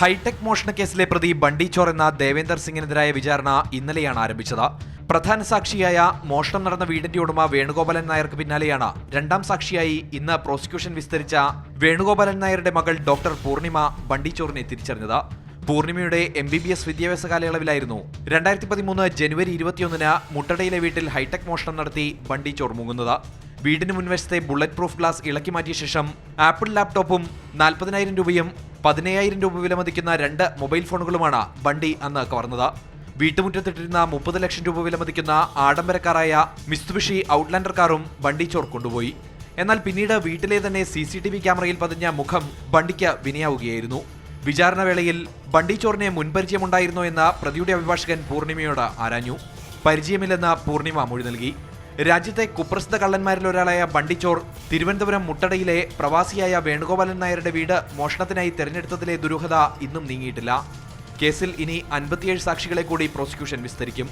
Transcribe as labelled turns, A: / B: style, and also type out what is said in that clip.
A: Hi tech മോഷണ കേസിലെ പ്രതി ബണ്ടി ചോർ എന്ന ദേവേന്ദർ സിംഗിനെതിരായ വിചാരണ ഇന്നലെയാണ് ആരംഭിച്ചത്. പ്രധാന സാക്ഷിയായ മോഷണം നടന്ന വീടിന്റെ ഉടമ വേണുഗോപാലൻ നായർക്ക് പിന്നാലെയാണ് രണ്ടാം സാക്ഷിയായി ഇന്ന് പ്രോസിക്യൂഷൻ വിസ്തരിച്ച വേണുഗോപാലൻ നായരുടെ മകൾ ഡോക്ടർ പൂർണിമ ബണ്ടി ചോറിനെ തിരിച്ചറിഞ്ഞത്. പൂർണിമയുടെ എം ബി ബി എസ് വിദ്യാഭ്യാസ കാലയളവിലായിരുന്നു. രണ്ടായിരത്തി പതിമൂന്ന് ജനുവരി ഇരുപത്തിയൊന്നിന് മുട്ടടയിലെ വീട്ടിൽ ഹൈടെക് മോഷണം നടത്തി ബണ്ടി ചോർ മുങ്ങുന്നത്. വീടിന് മുൻവശത്തെ ബുള്ളറ്റ് പ്രൂഫ് ഗ്ലാസ് ഇളക്കി മാറ്റിയ ശേഷം ആപ്പിൾ ലാപ്ടോപ്പും നാൽപ്പതിനായിരം രൂപയും പതിനയ്യായിരം രൂപ വില മതിക്കുന്ന രണ്ട് മൊബൈൽ ഫോണുകളുമാണ് ബണ്ടി അന്ന് കവർന്നത്. വീട്ടുമുറ്റത്തിട്ടിരുന്ന മുപ്പത് ലക്ഷം രൂപ വില മതിക്കുന്ന ആഡംബരക്കാരായ മിസ്തുബിഷി ഔട്ട്ലാൻഡർ കാറും ബണ്ടി ചോർ കൊണ്ടുപോയി. എന്നാൽ പിന്നീട് വീട്ടിലെ തന്നെ സി സി ടി വി ക്യാമറയിൽ പതിഞ്ഞ മുഖം ബണ്ടിക്ക് വിനയാവുകയായിരുന്നു. വിചാരണ വേളയിൽ ബണ്ടി ചോറിനെ മുൻപരിചയമുണ്ടായിരുന്നോ എന്ന പ്രതിയുടെ അഭിഭാഷകൻ പൂർണിമയോട് ആരാഞ്ഞു. പരിചയമില്ലെന്ന് പൂർണിമ മൊഴി നൽകി. രാജ്യത്തെ കുപ്രസിദ്ധ കള്ളന്മാരിൽ ഒരാളായ ബണ്ടിച്ചോർ തിരുവനന്തപുരം മുട്ടടയിലെ പ്രവാസിയായ വേണുഗോപാലൻ നായരുടെ വീട് മോഷണത്തിനായി തെരഞ്ഞെടുത്തതിലെ ദുരൂഹത ഇന്നും നീങ്ങിയിട്ടില്ല. കേസിൽ ഇനി അൻപത്തിയേഴ് സാക്ഷികളെ കൂടി പ്രോസിക്യൂഷൻ വിസ്തരിക്കും.